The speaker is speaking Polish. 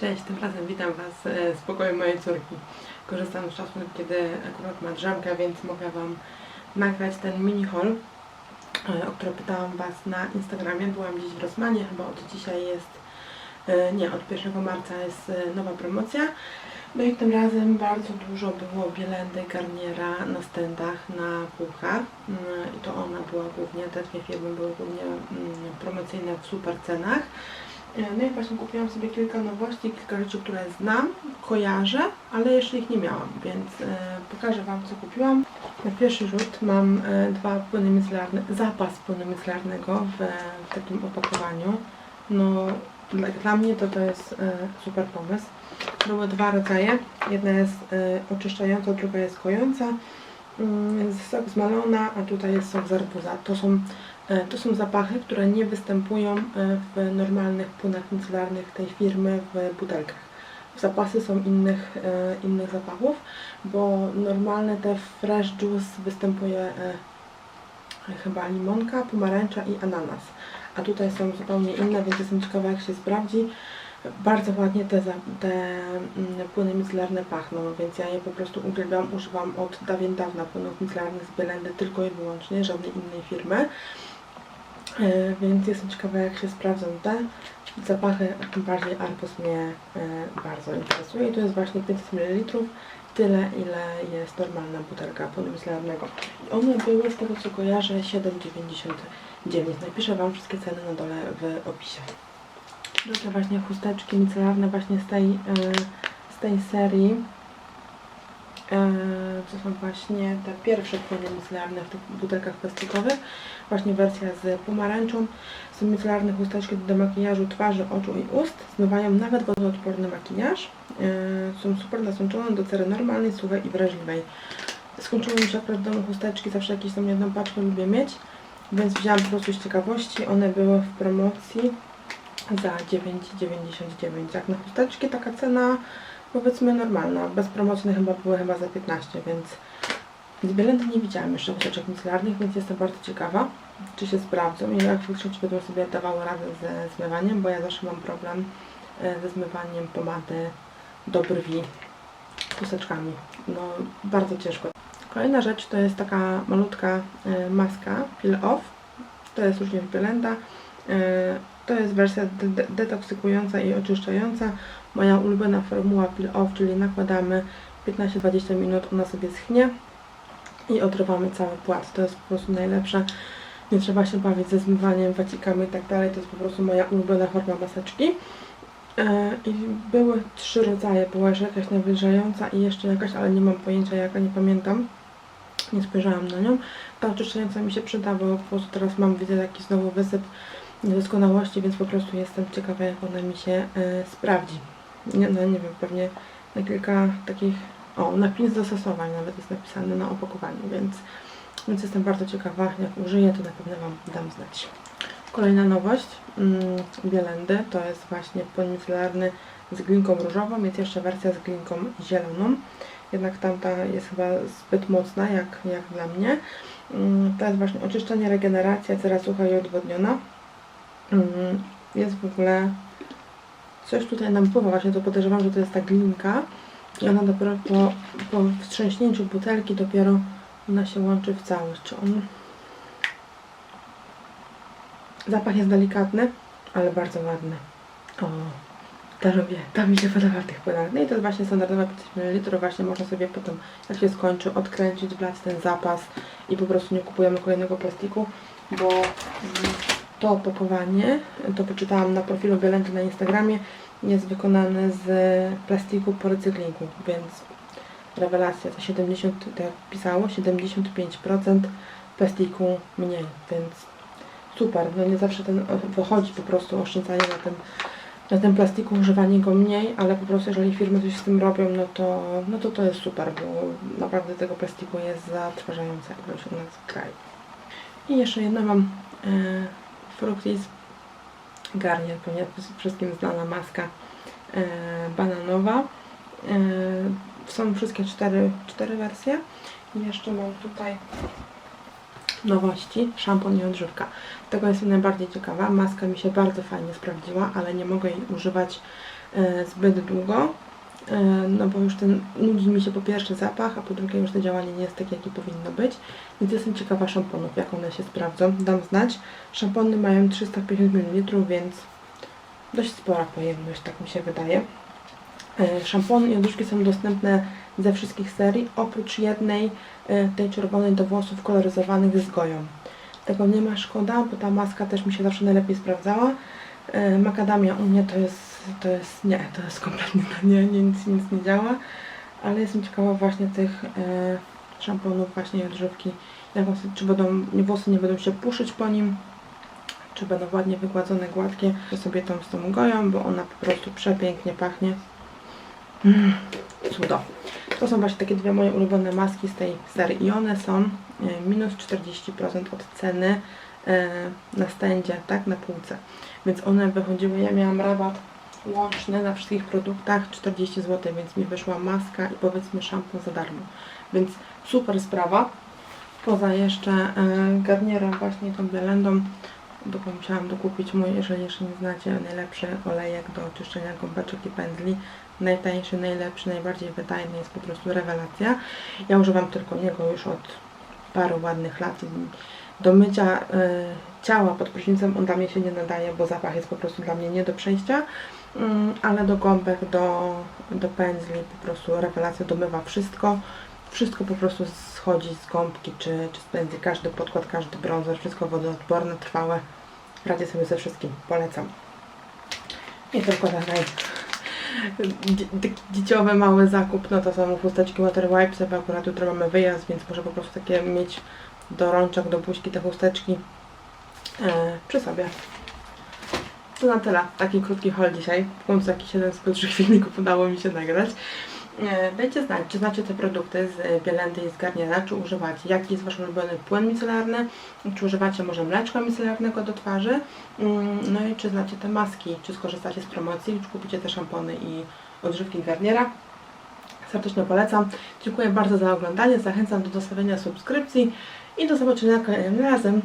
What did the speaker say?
Cześć, tym razem witam Was e, z pokoju mojej córki. Korzystam z czasu, kiedy akurat ma drzemkę, więc mogę Wam nagrać ten mini haul, e, o który pytałam Was na Instagramie. Byłam dziś w Rosmanie, chyba od dzisiaj jest, e, nie, od 1 marca jest nowa promocja. No i tym razem bardzo dużo było bielendy Garniera na stendach, na półkach. Mm, I to ona była głównie, te dwie firmy były głównie mm, promocyjne w super cenach. E, No i właśnie kupiłam sobie kilka nowości, kilka rzeczy, które znam, kojarzę, ale jeszcze ich nie miałam, więc e, pokażę Wam co kupiłam. Na pierwszy rzut mam e, dwa płyny micelarne, zapas płynu micelarnego w, w takim opakowaniu. No dla, dla mnie to to jest e, super pomysł. Były dwa rodzaje, jedna jest e, oczyszczająca, druga jest kojąca. Jest sok z malona, a tutaj jest sok z arbuza. To są E, To są zapachy, które nie występują e, w normalnych płynach micelarnych tej firmy w butelkach. Zapasy są innych, e, innych zapachów, bo normalne te fresh juice występuje e, chyba limonka, pomarańcza i ananas. A tutaj są zupełnie inne, więc jestem ciekawa jak się sprawdzi. Bardzo ładnie te, te mm, płyny micelarne pachną, więc ja je po prostu uwielbiam, używam od dawien dawna płynów micelarnych z Bielendy tylko i wyłącznie, żadnej innej firmy. E, Więc jestem ciekawa jak się sprawdzą te zapachy, a tym bardziej arbuz mnie e, bardzo interesuje i to jest właśnie 500 ml, tyle ile jest normalna butelka płynu micelarnego. I one były z tego co kojarzę 7,99. Napiszę Wam wszystkie ceny na dole w opisie. Drugie właśnie chusteczki micelarne właśnie z tej, e, z tej serii. E, To są właśnie te pierwsze płyny micelarne w tych butelkach plastikowych. Właśnie wersja z pomarańczą. Są micelarne chusteczki do makijażu twarzy, oczu i ust. Zmywają nawet wodoodporny makijaż. E, Są super nasączone do cery normalnej, suchej i wrażliwej. Skończyły mi się akurat w domu chusteczki, zawsze jakieś tam jedną paczkę lubię mieć. Więc wzięłam po prostu z ciekawości. One były w promocji za 9,99. Jak na chusteczki taka cena powiedzmy normalna. Bez promocji chyba były chyba za 15, więc Bielendy nie widziałam jeszcze chusteczek micelarnych, więc jestem bardzo ciekawa, czy się sprawdzą i jak czy będą sobie dawały radę ze zmywaniem, bo ja zawsze mam problem e, ze zmywaniem pomady do brwi chusteczkami. No bardzo ciężko. Kolejna rzecz to jest taka malutka e, maska Peel Off. To jest również Bielenda. To jest wersja de- de- detoksykująca i oczyszczająca. Moja ulubiona formuła Peel Off, czyli nakładamy 15-20 minut, ona sobie schnie i odrywamy cały płat. To jest po prostu najlepsze. Nie trzeba się bawić ze zmywaniem, wacikami i tak dalej. To jest po prostu moja ulubiona forma maseczki. E, I były trzy rodzaje. Była jeszcze jakaś nawilżająca i jeszcze jakaś, ale nie mam pojęcia jaka, nie pamiętam. Nie spojrzałam na nią. Ta oczyszczająca mi się przyda, bo po prostu teraz mam, widzę taki znowu wysyp niedoskonałości, więc po prostu jestem ciekawa jak ona mi się e, sprawdzi. Nie, no nie wiem, pewnie na kilka takich, o, na 5 zastosowań nawet jest napisane na opakowaniu, więc, więc jestem bardzo ciekawa, jak użyję, to na pewno Wam dam znać. Kolejna nowość mm, Bielendy to jest właśnie płyn micelarny z glinką różową, jest jeszcze wersja z glinką zieloną, jednak tamta jest chyba zbyt mocna jak, jak dla mnie. Mm, to jest właśnie oczyszczenie, regeneracja, cera sucha i odwodniona. Mm, Jest w ogóle coś tutaj nam pływa, właśnie to podejrzewam, że to jest ta glinka i ona dopiero po, po wstrząśnięciu butelki dopiero ona się łączy w całość. On... Zapach jest delikatny, ale bardzo ładny. O, to lubię, to mi się podoba w tych płynach. No i to jest właśnie standardowa 5 ml, właśnie można sobie potem, jak się skończy, odkręcić, wlać ten zapas i po prostu nie kupujemy kolejnego plastiku, bo to opakowanie, to poczytałam na profilu Bielenty na Instagramie, jest wykonane z plastiku po recyklingu, więc rewelacja, to 70, tak jak pisało, 75% plastiku mniej, więc super, no nie zawsze ten wychodzi po prostu oszczędzanie na tym, na tym plastiku, używanie go mniej, ale po prostu jeżeli firmy coś z tym robią, no to no to, to jest super, bo naprawdę tego plastiku jest zatrważające, jak się u nas w kraju. I jeszcze jedna mam e, Fructis Garnier, pewnie wszystkim znana maska e, bananowa. E, są wszystkie cztery, cztery wersje. I jeszcze mam tutaj nowości, szampon i odżywka. Tego jestem najbardziej ciekawa. Maska mi się bardzo fajnie sprawdziła, ale nie mogę jej używać e, zbyt długo, no bo już ten nudzi mi się po pierwsze zapach, a po drugie już to działanie nie jest takie, jakie powinno być. Więc jestem ciekawa szamponów, jak one się sprawdzą. Dam znać. Szampony mają 350 ml, więc dość spora pojemność, tak mi się wydaje. E, Szampony i odżywki są dostępne ze wszystkich serii, oprócz jednej, e, tej czerwonej do włosów koloryzowanych z goją. Tego nie ma szkoda, bo ta maska też mi się zawsze najlepiej sprawdzała. E, Makadamia u mnie to jest, to jest, nie, to jest kompletnie nie, nie nic, nic nie działa, ale jestem ciekawa właśnie tych e, szamponów właśnie odżywki, jak on, czy będą, włosy nie będą się puszyć po nim, czy będą ładnie wygładzone, gładkie, to sobie tą z tą goją, bo ona po prostu przepięknie pachnie. Mm, cudo. To są właśnie takie dwie moje ulubione maski z tej serii i one są e, minus 40% od ceny e, na stędzie, tak, na półce. Więc one wychodziły, ja miałam rabat łączny na wszystkich produktach 40 zł, więc mi wyszła maska i powiedzmy szampon za darmo. Więc super sprawa. Poza jeszcze e, garnierem właśnie tą bielendą, bo musiałam dokupić mój, jeżeli jeszcze nie znacie, najlepszy olejek do oczyszczenia gąbeczek i pędzli. Najtańszy, najlepszy, najbardziej wydajny jest po prostu rewelacja. Ja używam tylko niego już od paru ładnych lat. Do mycia y, ciała pod prysznicem on dla mnie się nie nadaje, bo zapach jest po prostu dla mnie nie do przejścia. Mm, ale do gąbek, do, do pędzli po prostu rewelacja domywa wszystko. Wszystko po prostu schodzi z gąbki czy, czy z pędzli. Każdy podkład, każdy bronzer, wszystko wodoodporne, trwałe. Radzę sobie ze wszystkim, polecam. I tylko ten naj... dzie- dzie- dzieciowy mały zakup, no to są chusteczki Water Wipes, bo akurat jutro mamy wyjazd, więc muszę po prostu takie mieć do rączek, do buźki te chusteczki e, przy sobie. To na tyle. Taki krótki haul dzisiaj. W końcu jakiś jeden z krótszych filmików udało mi się nagrać. E, Dajcie znać, czy znacie te produkty z e, Bielendy i z Garniera, czy używacie, jaki jest Wasz ulubiony płyn micelarny, czy używacie może mleczka micelarnego do twarzy, Mm, no i czy znacie te maski, czy skorzystacie z promocji, czy kupicie te szampony i odżywki Garniera. Serdecznie polecam. Dziękuję bardzo za oglądanie, zachęcam do zostawienia subskrypcji i do zobaczenia kolejnym razem.